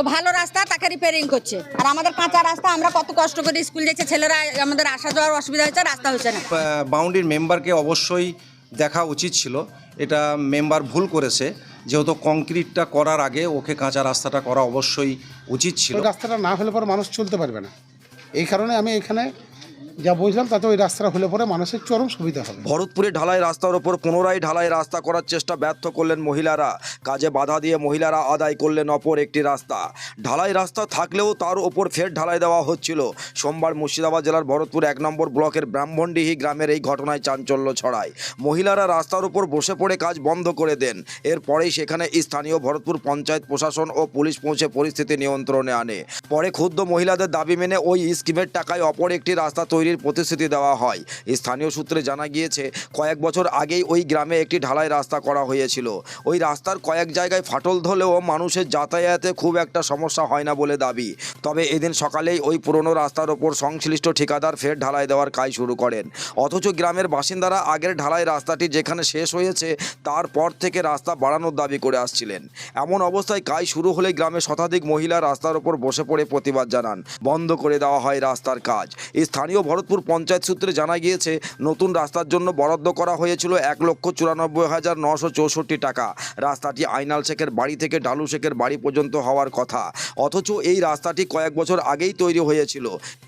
তো ভালো রাস্তা তাকে রিপেয়ারিং করছে। আর আমাদের কাঁচা রাস্তা আমরা কত কষ্ট করে স্কুল যাচ্ছে ছেলেরা আমাদের আসা যাওয়ার অসুবিধা হচ্ছে রাস্তা হচ্ছে না। বাউন্ডারির মেম্বারকে অবশ্যই দেখা উচিত ছিল। এটা মেম্বার ভুল করেছে। যেহেতু কংক্রিটটা করার আগে ওকে কাঁচা রাস্তাটা করা অবশ্যই উচিত ছিল। রাস্তাটা না হলে পর মানুষ চলতে পারবে না। এই কারণে আমি এখানে যা বুঝলাম তাতে ওই রাস্তাটা হলে পরে মানুষের চরম সুবিধা হবে। ভরতপুরে ঢালাই রাস্তার ওপর পুনরায় ঢালাই রাস্তা করার চেষ্টা ব্যর্থ করলেন মহিলারা। কাজে বাধা দিয়ে মহিলারা আদায় করলেন অপর একটি রাস্তা। ঢালাই রাস্তা থাকলেও তার ওপর ফের ঢালাই দেওয়া হচ্ছিল। সোমবার মুর্শিদাবাদ জেলার ভরতপুর এক নম্বর ব্লকের ব্রাহ্মণডিহি গ্রামের এই ঘটনায় চাঞ্চল্য ছড়ায়। মহিলারা রাস্তার উপর বসে পড়ে কাজ বন্ধ করে দেন। এরপরেই সেখানে স্থানীয় ভরতপুর পঞ্চায়েত প্রশাসন ও পুলিশ পৌঁছে পরিস্থিতি নিয়ন্ত্রণে আনে। পরে ক্ষুদ্র মহিলাদের দাবি মেনে ওই স্কিমের টাকায় অপর একটি রাস্তা তৈরির প্রতিশ্রুতি দেওয়া হয়। স্থানীয় সূত্রে জানা গিয়েছে, কয়েক বছর আগেই ওই গ্রামে একটি ঢালাই রাস্তা করা হয়েছিল। ওই রাস্তার কয়েক জায়গায় ফাটল ধরলেও মানুষের যাতায়াতে খুব একটা সমস্যা হয় না বলে দাবি। তবে এদিন সকালেই ওই পুরনো রাস্তার ওপর সংশ্লিষ্ট ঠিকাদার ফের ঢালাই দেওয়ার কাজ শুরু করেন। অথচ গ্রামের বাসিন্দারা আগের ঢালাই রাস্তাটি যেখানে শেষ হয়েছে, তারপর থেকে রাস্তা বাড়ানোর দাবি করে আসছিলেন। এমন অবস্থায় কাজ শুরু হলে গ্রামে শতাধিক মহিলা রাস্তার ওপর বসে পড়ে প্রতিবাদ জানান। বন্ধ করে দেওয়া হয় রাস্তার কাজ। স্থানীয় ভরতপুর পঞ্চায়েত সূত্রে জানা গিয়েছে, নতুন রাস্তার জন্য বরাদ্দ করা হয়েছিল এক লক্ষ চুরানব্বই হাজার নশো চৌষট্টি টাকা। রাস্তাটি আইনাল শেখের বাড়ি থেকে ডালু শেখের বাড়ি পর্যন্ত হওয়ার কথা। অথচ এই রাস্তাটি কয়েক বছর আগেই তৈরি হয়েছিল।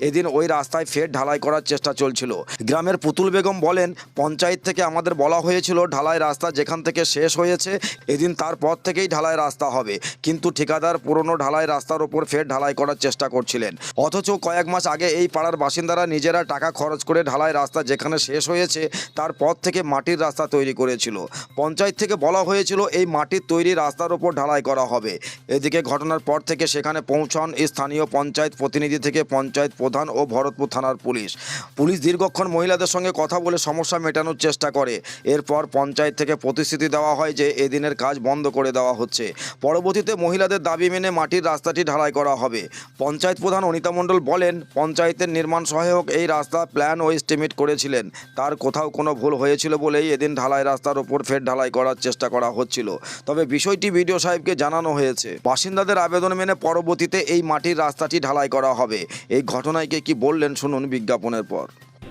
এদিন ওই রাস্তায় ফের ঢালাই করার চেষ্টা চলছিল। গ্রামের পুতুল বেগম বলেন, পঞ্চায়েত থেকে আমাদের বলা হয়েছিল, ঢালাই রাস্তা যেখান থেকে শেষ হয়েছে, এদিন তারপর থেকেই ঢালাই রাস্তা হবে। কিন্তু ঠিকাদার পুরনো ঢালাই রাস্তার ওপর ফের ঢালাই করার চেষ্টা করছিলেন। অথচ কয়েক মাস আগে এই পাড়ার বাসিন্দারা নিজেরা টাকা খরচ করে ঢালাই রাস্তা যেখানে শেষ হয়েছে, তার তারপর থেকে মাটির রাস্তা তৈরি করেছিল। পঞ্চায়েত থেকে বলা হয়েছিল, এই মাটির তৈরি রাস্তার ওপর ঢালাই করা হবে। এদিকে ঘটনার পর থেকে সেখানে পৌঁছান স্থানীয় পঞ্চায়েত প্রতিনিধি থেকে পঞ্চায়েত প্রধান ও ভরতপুর থানার পুলিশ। পুলিশ দীর্ঘক্ষণ মহিলাদের সঙ্গে কথা বলে সমস্যা মেটানোর চেষ্টা করে। এরপর পঞ্চায়েত থেকে প্রতিশ্রুতি দেওয়া হয় যে, এদিনের কাজ বন্ধ করে দেওয়া হচ্ছে। পরবর্তীতে মহিলাদের দাবি মেনে মাটির রাস্তাটি ঢালাই করা হবে। পঞ্চায়েত প্রধান অনিতা মণ্ডল বলেন, পঞ্চায়েতের নির্মাণ সহায়ক এই রাস্তা প্ল্যান ও এস্টিমেট করেছিলেন। তার কোথাও কোনো ভুল হয়েছিল বলেই এদিন ঢালাই রাস্তার ওপর ফের ঢালাই করার চেষ্টা করা হচ্ছিল। তবে বিষয়টি বিডিও সাহেবকে জানানো হয়েছে। বাসিন্দাদের আবেদন মেনে পরবর্তীতে এই মাটির রাস্তাটি ঢালাই করা হবে। এই ঘটনায় কি বললেন শুনুন বিজ্ঞাপনের পর।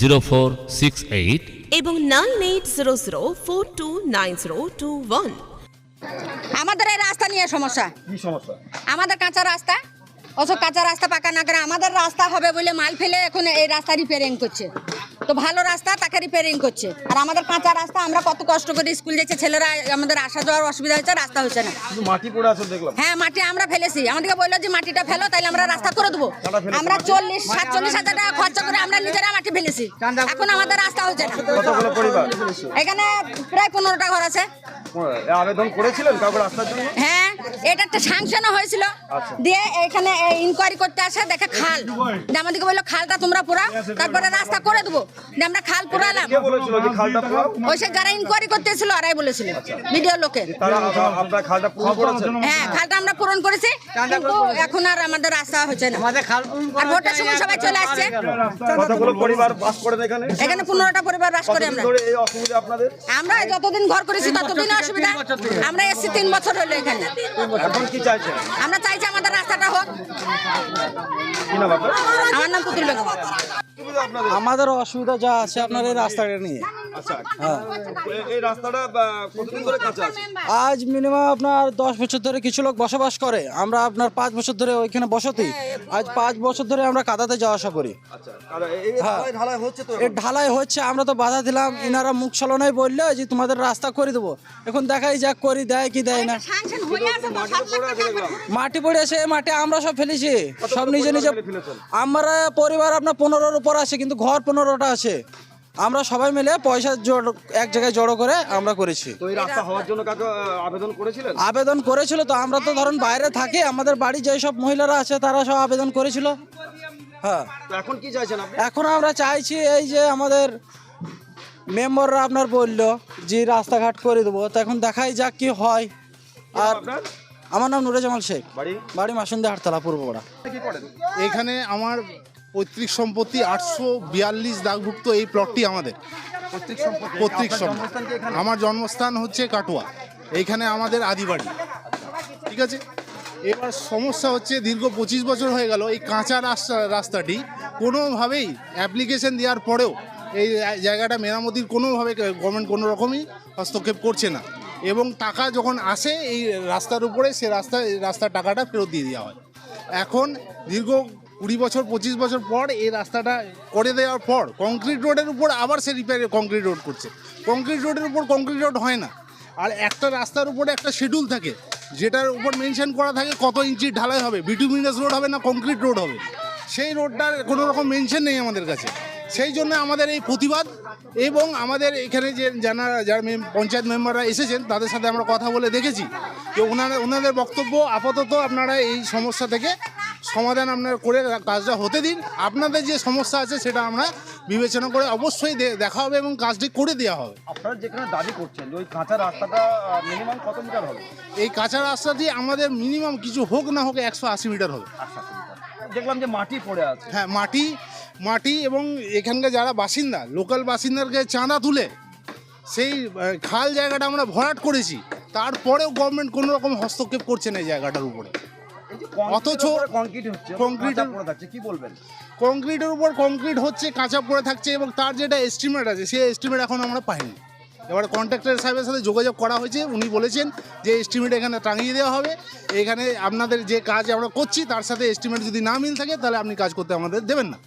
zero four six eight এবং nine eight zero zero four two nine zero two one আমাদের এই রাস্তা নিয়ে সমস্যা? আমাদের কাঁচা রাস্তা। অথচ কাঁচা রাস্তা পাকা না করে আমাদের রাস্তা হবে বলে মাল ফেলে এখন এই রাস্তা রিপেয়ারিং করছে। তো ভালো রাস্তা তাকে রিপেয়ারিং করছে। আর আমাদের কাঁচা রাস্তা আমরা কত কষ্ট করে স্কুল যাচ্ছে ছেলেরা আমাদের আসা যাওয়ার অসুবিধা হচ্ছে রাস্তা হচ্ছে না। মাটি পড়ে আছে দেখলাম। হ্যাঁ মাটি আমরা ফেলেছি। আমাদেরকে বলল যে মাটিটা ফেলো তাহলে আমরা রাস্তা করে দেবো। আমরা চল্লিশ সাতচল্লিশ হাজার টাকা খরচা করে আমরা নিজেরা মাটি ফেলেছি। এখন আমাদের রাস্তা হচ্ছে না। এখানে প্রায় পনেরোটা ঘর আছে। আবেদন করেছিলেন কাউকে রাস্তার জন্য? হ্যাঁ এটা একটা সাংশনও হয়েছিল। দিয়ে এখানে ইনকোয়ারি করতে আসে দেখে খাল। দিয়ে আমাদেরকে বলল খালটা তোমরা পুরা তারপরে রাস্তা করে দেবো। আমরা খাল পুরালাম ওই সে যারা ইনকোয়ারি করতে এসেছিল ওরাই বলেছিল ভিডিও লোকের। তারা আপনার খালটা পুরো করেছেন? হ্যাঁ খালটা আমরা পূরণ করেছি কিন্তু এখন আর আমাদের রাস্তা হচ্ছে না। আর ভোটের সময় সবাই চলে আসছে। এখানে? এখানে পনেরোটা পরিবার বাস করি আমরা। আমরা যতদিন ঘর করেছি ততদিন অসুবিধা? আমরা এসছি তিন বছর হলো এখানে। এখন কি চাইছেন? আমরা চাইছি আমাদের রাস্তাটা হোক। আমার নাম পুতুল বেগম। আমাদের অসুবিধা যা আছে আপনার এই রাস্তাটা নিয়ে। আচ্ছা ধরে কাঁচা আছে? আজ মিনিমাম আপনার দশ বছর ধরে কিছু লোক বসবাস করে। আমরা আপনার পাঁচ বছর ধরে ওইখানে বসতি। আজ পাঁচ বছর ধরে আমরা কাদাতে যাওয়া আসা করি। আচ্ছা এই ঢালাই হচ্ছে এর ঢালাই হচ্ছে আমরা তো বাধা দিলাম। ইনারা মুখ চলনায় বললে যে তোমাদের রাস্তা করে দেবো। এখন দেখাই যাক করি দেয় কি দেয় না। মাটি পড়ে আছে এই মাটি আমরা সব ফেলেছি। সব নিজে নিজে আমরা পরিবার আপনার পনেরোর উপর আছে কিন্তু ঘর পনেরোটা আছে। আমরা সবাই মিলে পয়সা জড়ো এক জায়গায় জড়ো করে আমরা করেছি। তো এই রাস্তা হওয়ার জন্য কাকে আহ, আবেদন করেছিলেন? আবেদন করেছিল তো আমরা তো ধরুন বাইরে থাকি আমাদের বাড়ি যেসব মহিলারা আছে তারা সব আবেদন করেছিল। হ্যাঁ। তো এখন কি চাইছেন আপনি? এখন আমরা চাইছি এই যে আমাদের মেম্বাররা আপনার বলল যে রাস্তাঘাট করে দেবো তো এখন দেখাই যাক কি হয়। আর আপনার? আমার নাম নুরে জামাল শেখ। বাড়ি? বাড়ি মাসুন্দে হাটতলা পূর্বপাড়া। কি করেন? এখানে আমার পৈতৃক সম্পত্তি আটশো বিয়াল্লিশ দাগভুক্ত এই প্লটটি আমাদের। পৈতৃক সম্পত্তি। আমার জন্মস্থান হচ্ছে কাটোয়া। এইখানে আমাদের আদি বাড়ি ঠিক আছে? এবার সমস্যা হচ্ছে দীর্ঘ পঁচিশ বছর হয়ে গেল। এই কাঁচা রাস্তা রাস্তাটি কোনোভাবেই অ্যাপ্লিকেশন দেওয়ার পরেও এই জায়গাটা মেরামতির কোনোভাবে গভর্নমেন্ট কোনো রকমই হস্তক্ষেপ করছে না। এবং টাকা যখন আসে এই রাস্তার উপরে সে রাস্তা রাস্তার টাকাটা ফেরত দিয়ে দেওয়া হয়। এখন দীর্ঘ কুড়ি বছর, পঁচিশ বছর পর এই রাস্তাটা করে দেওয়ার পর কংক্রিট রোডের উপর আবার সে রিপেয়ার কংক্রিট রোড করছে। কংক্রিট রোডের উপর কংক্রিট রোড হয় না। আর একটা রাস্তার উপরে একটা শিডিউল থাকে, যেটার উপর মেনশন করা থাকে কত ইঞ্চি ঢালাই হবে বিটুমিনাস রোড হবে না কংক্রিট রোড হবে। সেই রোডটার কোনো রকম মেনশন নেই আমাদের কাছে। সেই জন্য আমাদের এই প্রতিবাদ এবং আমাদের এখানে যে যারা যারা পঞ্চায়েত মেম্বাররা এসেছেন, তাদের সাথে আমরা কথা বলে দেখেছি যে ওনারা, ওনাদের বক্তব্য আপাতত আপনারা এই সমস্যা থেকে সমাধান আপনারা করে কাজটা হতে দিন। আপনাদের যে সমস্যা আছে সেটা আমরা বিবেচনা করে অবশ্যই দেখা হবে এবং কাজটি করে দেওয়া হবে। আপনারা যেখানে দাবি করছেন ওই কাঁচা রাস্তাটা মিনিমাম কত মিটার হবে? এই কাঁচা রাস্তাটি আমাদের মিনিমাম কিছু হোক না হোক একশো আশি মিটার হবে। দেখলাম যে মাটি পড়ে আছে। হ্যাঁ মাটি মাটি এবং এখানকার যারা বাসিন্দা লোকাল বাসিন্দারকে চাঁদা তুলে সেই খাল জায়গাটা আমরা ভরাট করেছি। তারপরেও গভর্নমেন্ট কোনো রকম হস্তক্ষেপ করছে না এই জায়গাটার উপরে। অথচ কংক্রিট হচ্ছে concrete- পড়ে থাকছে কি বলবেন? কংক্রিটের উপর কংক্রিট হচ্ছে কাঁচা পড়ে থাকছে এবং তার যেটা এস্টিমেট আছে সেই এস্টিমেট এখন আমরা পাইনি। এবার কন্ট্রাক্টর সাহেবের সাথে যোগাযোগ করা হয়েছে উনি বলেছেন যে এস্টিমেট এখানে টাঙিয়ে দেওয়া হবে। এখানে আপনাদের যে কাজ আমরা করছি তার সাথে এস্টিমেট যদি না মিল থাকে তাহলে আপনি কাজ করতে আমাদের দেবেন না।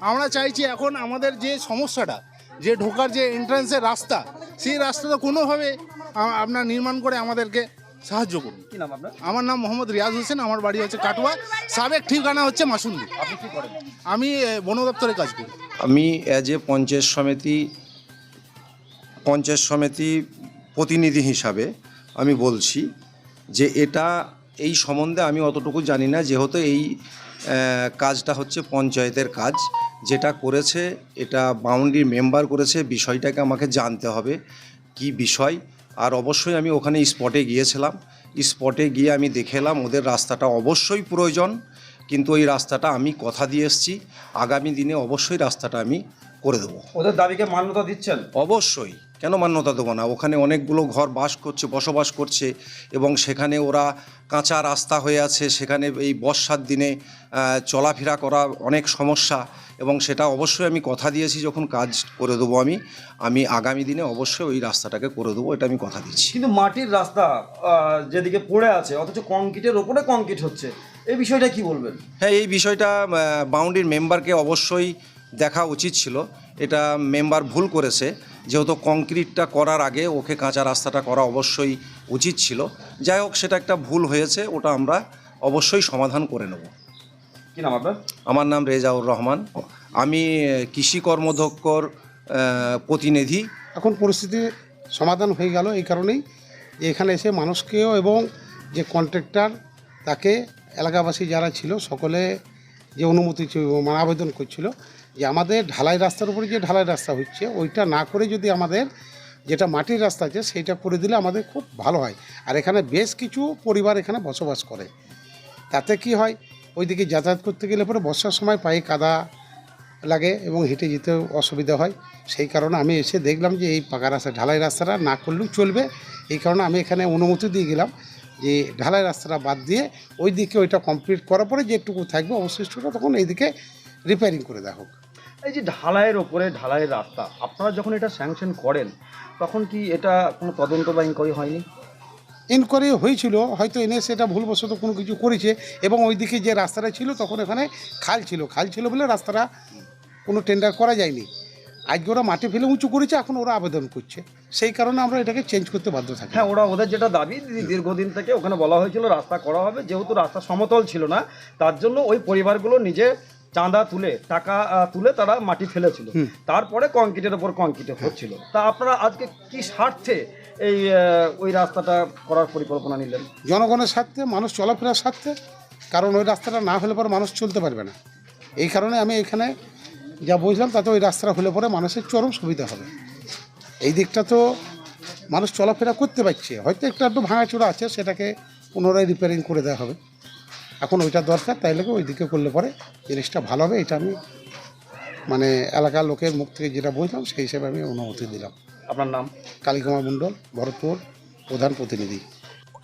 আমরা চাইছি এখন আমাদের যে সমস্যাটা যে ঢোকার যে এন্ট্রান্সের রাস্তা সেই রাস্তাটা কোনোভাবে আপনার নির্মাণ করে আমাদেরকে সাহায্য করুন। কি নাম আপনার? আমার নাম মোহাম্মদ রিয়াজ হোসেন আমার বাড়ি হচ্ছে কাটোয়া। সাবেক ঠিকানা হচ্ছে মাসুন্দি আপনি কি করেন? আমি বন দপ্তরে কাজ করি। আমি অ্যাজ এ পঞ্চায়েত সমিতি পঞ্চায়েত সমিতি প্রতিনিধি হিসাবে আমি বলছি যে এটা এই সম্বন্ধে আমি অতটুকু জানি না যেহেতু এই কাজটা হচ্ছে পঞ্চায়েতের কাজ। যেটা করেছে এটা বাউন্ডারি মেম্বার করেছে বিষয়টাকে আমাকে জানতে হবে। কি বিষয়? আর অবশ্যই আমি ওখানে স্পটে গিয়েছিলাম। স্পটে গিয়ে আমি দেখে এলাম ওদের রাস্তাটা অবশ্যই প্রয়োজন কিন্তু ওই রাস্তাটা আমি কথা দিয়ে এসেছি। আগামী দিনে অবশ্যই রাস্তাটা আমি করে দেবো। ওদের দাবিকে মান্যতা দিচ্ছেন? অবশ্যই। কেন মান্যতা দেবো না? ওখানে অনেকগুলো ঘর বাস করছে বসবাস করছে এবং সেখানে ওরা কাঁচা রাস্তা হয়ে আছে। সেখানে এই বর্ষার দিনে চলাফেরা করা অনেক সমস্যা। এবং সেটা অবশ্যই আমি কথা দিয়েছি যখন কাজ করে দেবো আমি আমি আগামী দিনে অবশ্যই ওই রাস্তাটাকে করে দেবো এটা আমি কথা দিচ্ছি। কিন্তু মাটির রাস্তা যেদিকে পড়ে আছে অথচ কংক্রিটের ওপরে কংক্রিট হচ্ছে এই বিষয়টা কি বলবেন? হ্যাঁ এই বিষয়টা বাউন্ডারির মেম্বারকে অবশ্যই দেখা উচিত ছিল। এটা মেম্বার ভুল করেছে যেহেতু কংক্রিটটা করার আগে ওকে কাঁচা রাস্তাটা করা অবশ্যই উচিত ছিল। যাই হোক সেটা একটা ভুল হয়েছে ওটা আমরা অবশ্যই সমাধান করে নেব। কি নাম আপনার? আমার নাম রেজাউর রহমান। আমি কৃষি কর্মধ্যক্ষর প্রতিনিধি। এখন পরিস্থিতি সমাধান হয়ে গেল এই কারণেই। এখানে এসে মানুষকেও এবং যে কন্ট্রাক্টর তাকে এলাকাবাসী যারা ছিল সকলে যে অনুমতি মানে আবেদন করছিল যে আমাদের ঢালাই রাস্তার উপরে যে ঢালাই রাস্তা হচ্ছে ওইটা না করে যদি আমাদের যেটা মাটির রাস্তা আছে সেইটা করে দিলে আমাদের খুব ভালো হয়। আর এখানে বেশ কিছু পরিবার এখানে বসবাস করে। তাতে কি হয়? ওইদিকে যাতায়াত করতে গেলে পরে বর্ষার সময় পায়ে কাদা লাগে এবং হেঁটে যেতে অসুবিধা হয়। সেই কারণে আমি এসে দেখলাম যে এই পাকা রাস্তা, ঢালাই রাস্তাটা না করলেও চলবে। এই কারণে আমি এখানে অনুমতি দিয়ে গেলাম যে ঢালাই রাস্তাটা বাদ দিয়ে ওই দিকে ওইটা কমপ্লিট করার পরে যেটুকু থাকবে অবশিষ্টটা তখন এইদিকে রিপেয়ারিং করে দেওয়া হোক। এই যে ঢালাইয়ের ওপরে ঢালাইয়ের রাস্তা, আপনারা যখন এটা স্যাংশন করেন, তখন কি এটা কোনো তদন্ত বা ইনকোয়ারি হয়নি? ইনকোয়ারি হয়েছিল, হয়তো এনে সেটা ভুলবশত কোনো কিছু করেছে এবং ওইদিকে যে রাস্তাটা ছিল তখন এখানে খাল ছিল। খাল ছিল বলে রাস্তাটা কোনো টেন্ডার করা যায়নি। আজকে ওরা মাঠে ফেলে উঁচু করেছে, এখন ওরা আবেদন করছে। সেই কারণে আমরা এটাকে চেঞ্জ করতে বাধ্য থাকি। হ্যাঁ ওরা ওদের যেটা দাবি দীর্ঘদিন থেকে ওখানে বলা হয়েছিল রাস্তা করা হবে, যেহেতু রাস্তা সমতল ছিল না, তার জন্য ওই পরিবারগুলো নিজে চাঁদা তুলে টাকা তুলে তারা মাটি ফেলেছিল। তারপরে কংক্রিটের ওপর কংক্রিটে হচ্ছিল। তা আপনারা আজকে কি স্বার্থে এই ওই রাস্তাটা করার পরিকল্পনা নিলেন? জনগণের স্বার্থে মানুষ চলাফেরার স্বার্থে কারণ ওই রাস্তাটা না হলে পরে মানুষ চলতে পারবে না। এই কারণে আমি এখানে যা বুঝলাম তাতে ওই রাস্তাটা হলে পরে মানুষের চরম সুবিধা হবে। এই দিকটা তো মানুষ চলাফেরা করতে পারছে। হয়তো একটু একটু ভাঙাচোরা আছে সেটাকে পুনরায় রিপেয়ারিং করে দেওয়া হবে। এখন ওইটা দরকার তাই লেগে ওইদিকে করলে পরে জিনিসটা ভালো হবে এটা আমি মানে এলাকার লোকের মুখ থেকে যেটা বুঝলাম সেই হিসেবে আমি অনুমতি দিলাম। আপনার নাম? কালীকুমার মণ্ডল ভরতপুর প্রধান প্রতিনিধি।